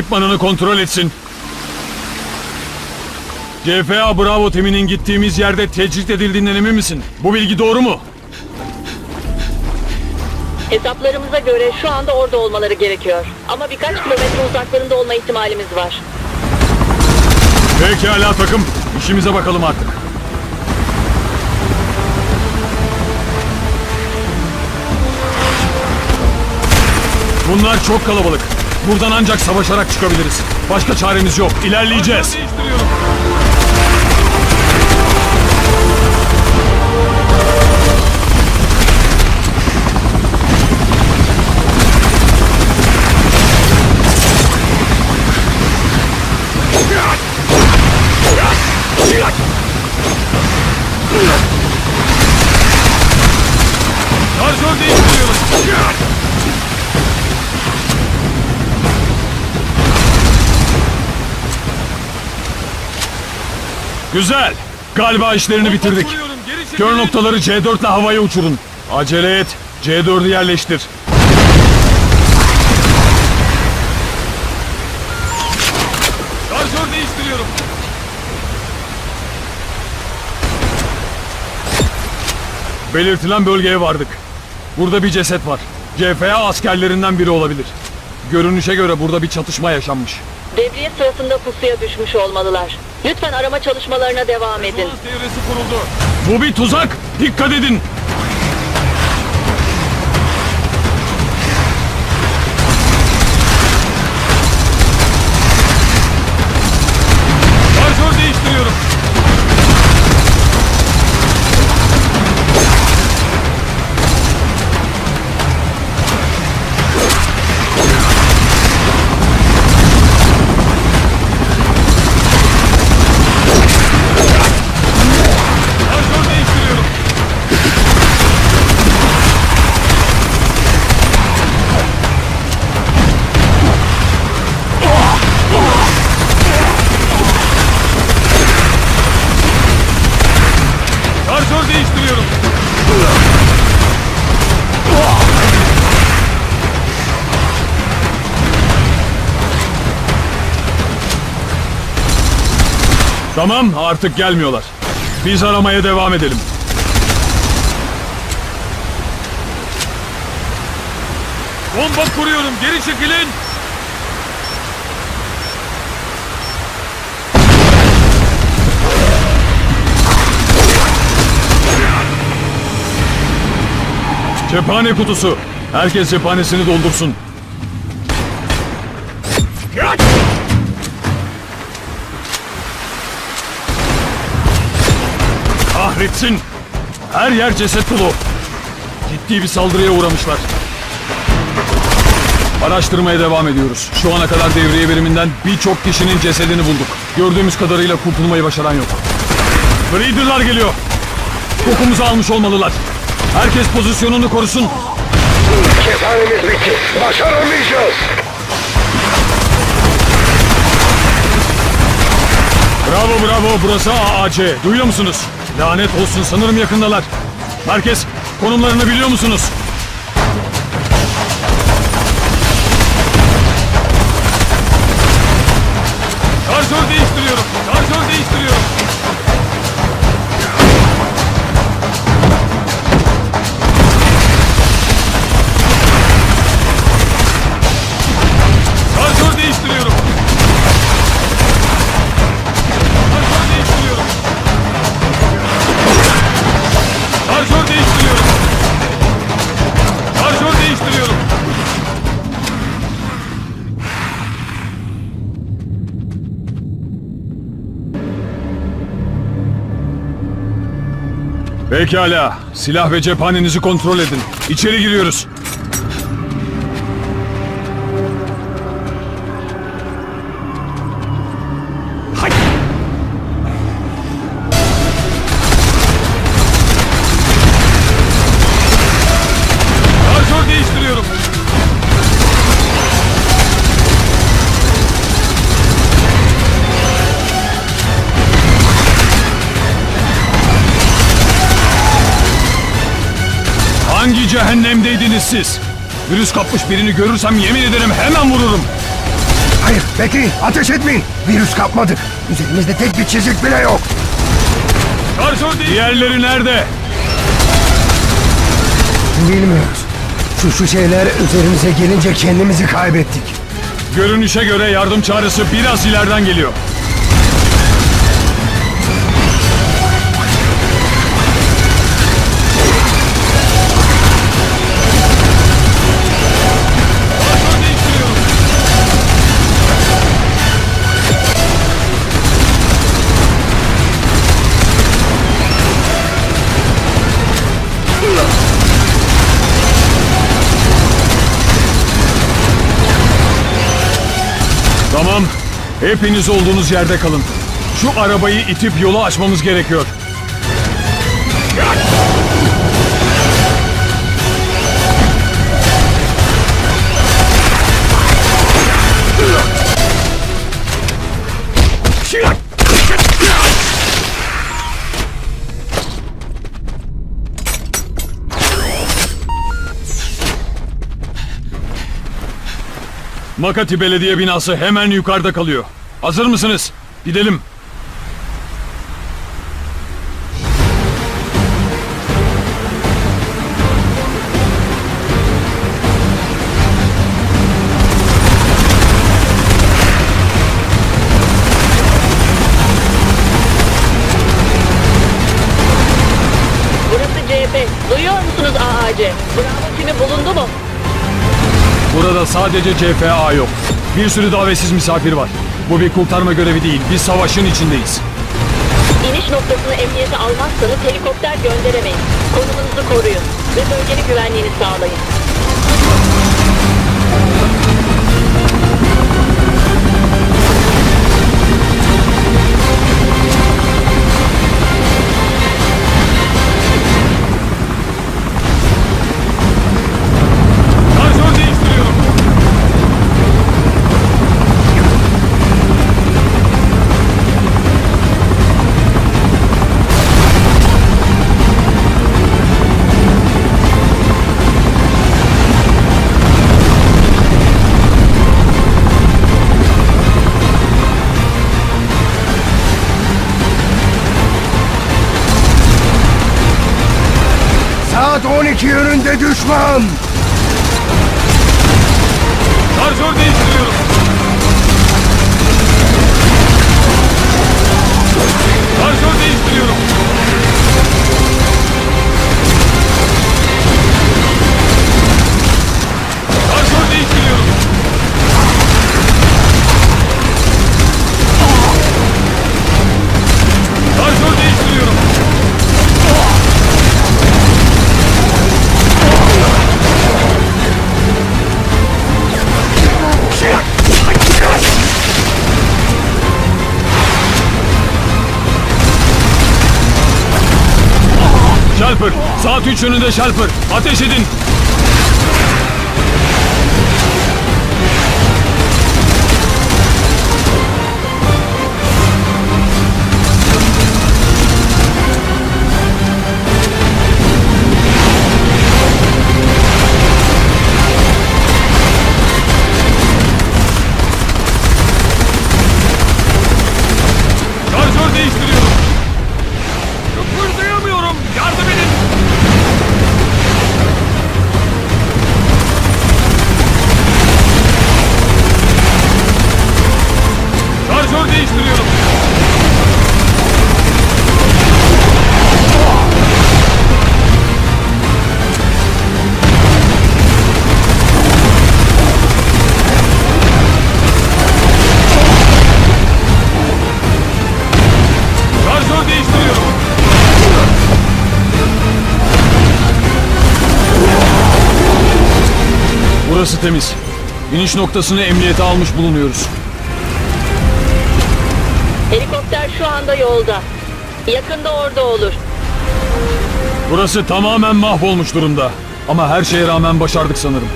ekipmanını kontrol etsin. CFA Bravo timinin gittiğimiz yerde tecrit edildiğinden emin misin? Bu bilgi doğru mu? Hesaplarımıza göre şu anda orada olmaları gerekiyor. Ama birkaç kilometre uzaklarında olma ihtimalimiz var. Pekala takım. İşimize bakalım artık. Bunlar çok kalabalık. Buradan ancak savaşarak çıkabiliriz. Başka çaremiz yok. İlerleyeceğiz. Güzel. Galiba işlerini bitirdik. Kör noktaları C4 ile havaya uçurun. Acele et. C4'ü yerleştir. Şarjör değiştiriyorum. Belirtilen bölgeye vardık. Burada bir ceset var. CFA askerlerinden biri olabilir. Görünüşe göre burada bir çatışma yaşanmış. Devriye sırasında pusuya düşmüş olmalılar. Lütfen arama çalışmalarına devam edin. Bu bir tuzak. Dikkat edin. Tamam artık gelmiyorlar. Biz aramaya devam edelim. Bomba kuruyorum. Geri çekilin. Cephane kutusu. Herkes cephanesini doldursun. Kahretsin. Her yer ceset dolu. Ciddi bir saldırıya uğramışlar. Araştırmaya devam ediyoruz. Şu ana kadar devriye biriminden birçok kişinin cesedini bulduk. Gördüğümüz kadarıyla kurtulmayı başaran yok. Breeder'lar geliyor. Kokumuzu almış olmalılar. Herkes pozisyonunu korusun. Cephanemiz bitti. Başaramayacağız. Bravo bravo burası AAC. Duyuyor musunuz? Lanet olsun sanırım yakındalar. Herkes konumlarını biliyor musunuz? Pekala. Silah ve cephanenizi kontrol edin. İçeri giriyoruz. Hangi cehennemdeydiniz siz? Virüs kapmış birini görürsem yemin ederim hemen vururum. Hayır bekleyin ateş etmeyin. Virüs kapmadık. Üzerimizde tek bir çizik bile yok. Değil. Diğerleri nerede? Bilmiyoruz. Şu şu şeyler üzerimize gelince kendimizi kaybettik. Görünüşe göre yardım çağrısı biraz ileriden geliyor. Tamam. Hepiniz olduğunuz yerde kalın. Şu arabayı itip yolu açmamız gerekiyor. Makati Belediye binası hemen yukarıda kalıyor. Hazır mısınız? Gidelim. Burası CHP. Duyuyor musunuz AAC? Bravo timi bulundu mu? Burada sadece CFA yok. Bir sürü davetsiz misafir var. Bu bir kurtarma görevi değil. Bir savaşın içindeyiz. İniş noktasını emniyete almazsanız helikopter gönderemeyiz. Konumunuzu koruyun ve bölgenin güvenliğini sağlayın. Saat 12 yönünde düşman. Şarjör değiştiriyorum. Saat 3 yönünde Shelper. Ateş edin. Burası temiz. İniş noktasını emniyete almış bulunuyoruz. Helikopter şu anda yolda. Yakında orada olur. Burası tamamen mahvolmuş durumda. Ama her şeye rağmen başardık sanırım.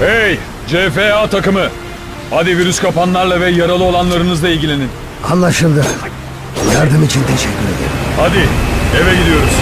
Hey CFA takımı. Hadi virüs kapanlarla ve yaralı olanlarınızla ilgilenin. Anlaşıldı. Yardım için teşekkür ederim. Hadi eve gidiyoruz.